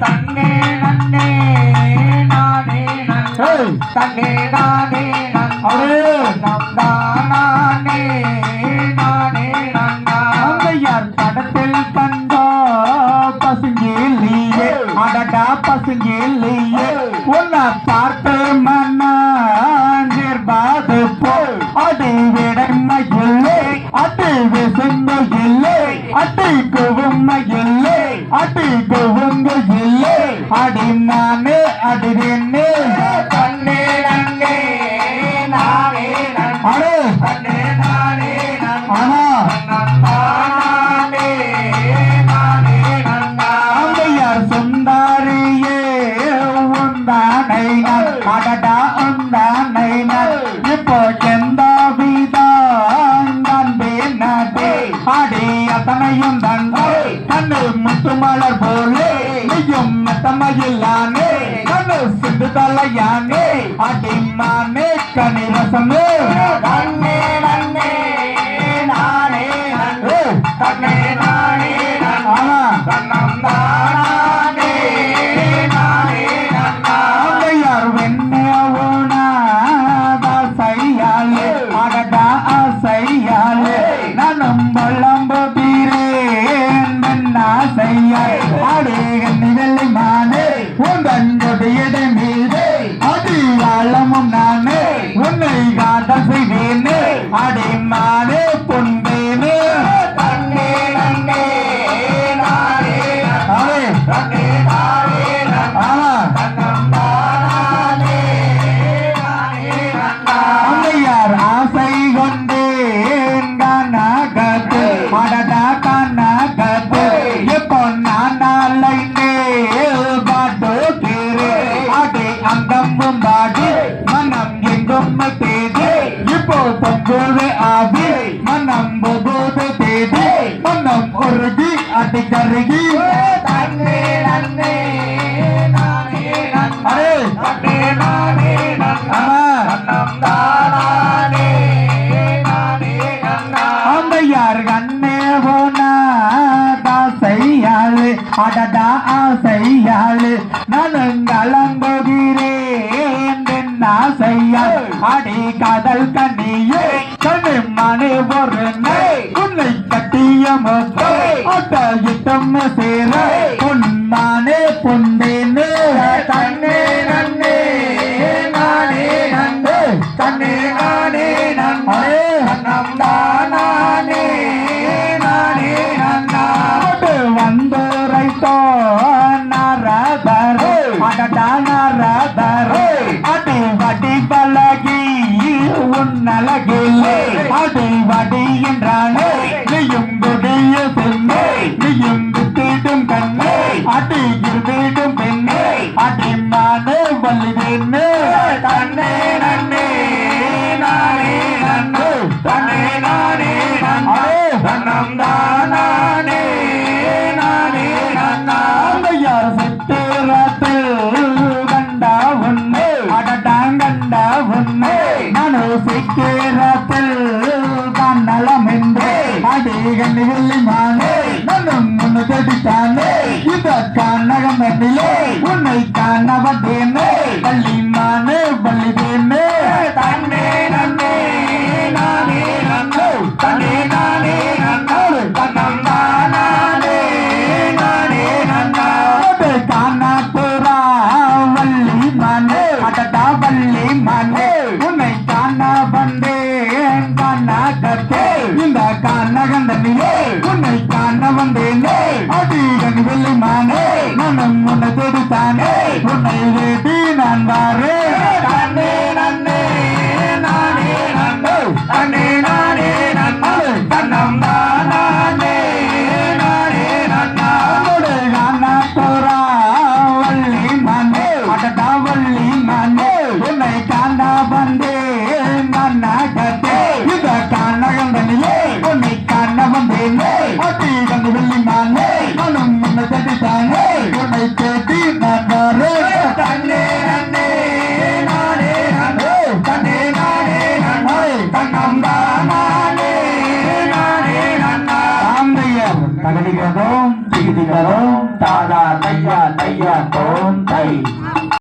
தன்னே நன்னே நானே நன்னே ஏய். தன்னே நானே அடே. நானே நானே நன்னா படத்தில் கண்டோ பசுங்கிலேயே அடடா பசுங்கிலேயே உன்னை பார்த்து மன்னாது போ அது விடமையில்லை அது விசுமையில்லை அது குவுமையில்லை அது குவுங்கையில்லை அடி நானே அடி நின்று தன்னே நன்னே நானே நன்னே அடே தன்னே நானே நன்னா ஆனா நானே நானே உந்தானை அடடா நீயும் மத்தமையில்லானே கண்ணு சிந்து தலையானே அடிமானே கனி அங்கமும் பாடி மனம் எங்கும் தேதி இப்போ பொங்குது ஆதி மனம் பொகுது தேதி மனம் உருகி அடி கருகி தன்னே நன்னே நானே அரே. தன்னே நானே தானானே அம்மையார் கண்ணே போனா தாசையாளு. அடடா ஆசையாளு. நான் என்ன செய்ய அடி காதல் கண்ணியே கண்ணு மணி ஒரு உன்னை கட்டிய முத்தை அட்ட இட்டம் சேர பொன்மானே பொந்தேனே கண்ணே நன்னே நானே நன்னே கண்ணே நானே நன்னா அரே தன்னம் நானே நன்னா வந்து ரைத்தோ நரதரு அடடா நரதரு உன்னலகில்லை அது வடி என்றானே. நீயும் கொடிய சென்னை நீயும் வித்திடும் கண்ணே. அது இருந்திடும் பெண்ணே. அடி மானே வல்லிதேன்னு தன்னே நன்னே சித்திரத்தில் கண்ணலம் என்று அடிகண்ணி வெள்ளி மானே நானும் உன்னை தேடித்தானே. இந்த கண்ணகம் என்னிலே உன்னை காண வந்தேனே பள்ளி உன்னை தேடித்தானே உன்னை வேட்டி நான் வாரேன். தன்னே நன்னே தையா தையா தோம் தை